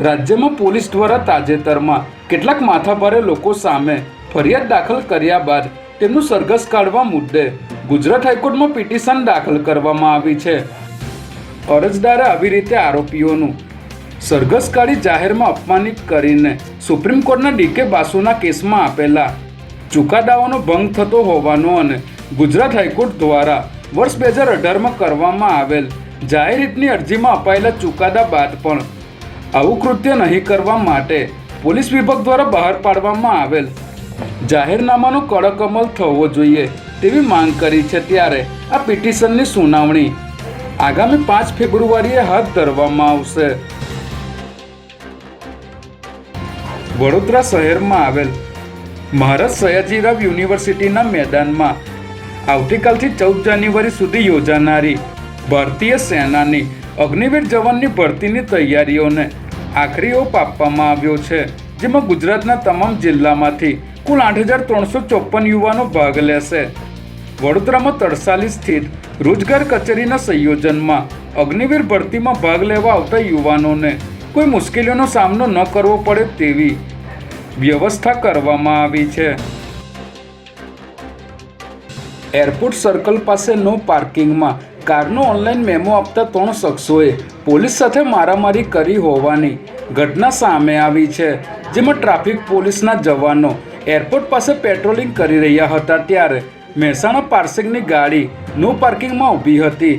રાજ્યમાં પોલીસ દ્વારા તાજેતરમાં કેટલાક માથાભારે લોકો સામે ફરિયાદ દાખલ કર્યા બાદ તેમનું સરઘસ કાઢવા મુદ્દે ગુજરાત હાઈકોર્ટમાં પિટિશન દાખલ કરવામાં આવી છે. અરજદારે આવી રીતે આરોપીઓનું સરઘસ કાઢી જાહેરમાં અપમાનિત કરીને સુપ્રીમ કોર્ટના ડીકે બાસુના કેસમાં આપેલા ચુકાદાઓનો ભંગ થતો હોવાનો અને ગુજરાત હાઈકોર્ટ દ્વારા વર્ષ બે હજાર અઢારમાં કરવામાં આવેલ જાહેર હિતની અરજીમાં અપાયેલા ચુકાદા બાદ પણ આવું કૃત્ય નહીં કરવા માટે પોલીસ વિભાગ દ્વારા બહાર પાડવામાં આવેલ જાહેરનામાનો કડક અમલ થવો જોઈએ તેવી માંગ કરી છે ત્યારે આ પિટિશનની સુનાવણી આગામી પાંચ ફેબ્રુઆરીએ હાથ ધરવામાં આવશે. વડોદરા શહેરમાં આવેલ મહારાજ સયાજીરાવ યુનિવર્સિટીના મેદાનમાં આવતીકાલથી ચૌદ જાન્યુઆરી સુધી યોજાનારી ભારતીય સેનાની અગ્નિવીર જવાનની ભરતીની તૈયારીઓને આખરી ઓપ આપવામાં આવ્યો છે, જેમાં ગુજરાતના તમામ જિલ્લામાંથી કુલ આઠ હજાર ત્રણસો ચોપન યુવાનો ભાગ લેશે. વડોદરામાં તડસાલી સ્થિત રોજગાર કચેરીના સંયોજનમાં અગ્નિવીર ભરતીમાં ભાગ લેવા આવતા યુવાનોને કોઈ મુશ્કેલીઓનો સામનો ન કરવો પડે તેવી વ્યવસ્થા કરવામાં આવી છે. એરપોર્ટ સર્કલ પાસે નો પાર્કિંગમાં કારનો ઓનલાઈન મેમો આપતા ત્રણ શખ્સોએ પોલીસ સાથે મારામારી કરી હોવાની ઘટના સામે આવી છે, જેમાં ટ્રાફિક પોલીસના જવાનો એરપોર્ટ પાસે પેટ્રોલિંગ કરી રહ્યા હતા ત્યારે મહેસાણા પાર્સિંગની ગાડી નો પાર્કિંગમાં ઊભી હતી,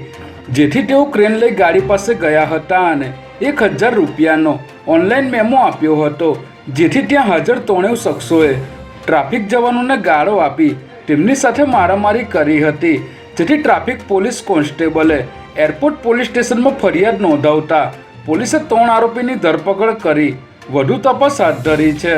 જેથી તેઓ ક્રેન લઈ ગાડી પાસે ગયા હતા અને એક હજાર રૂપિયાનો ઓનલાઈન મેમો આપ્યો હતો, જેથી ત્યાં હાજર ત્રણેય શખ્સોએ ટ્રાફિક જવાનોને ગાળો આપી તેમની સાથે મારામારી કરી હતી. જેથી ટ્રાફિક પોલીસ કોન્સ્ટેબલે એરપોર્ટ પોલીસ સ્ટેશનમાં ફરિયાદ નોંધાવતા પોલીસે ત્રણ આરોપીની ધરપકડ કરી. વધુ તપાસ હાથ ધરી છે.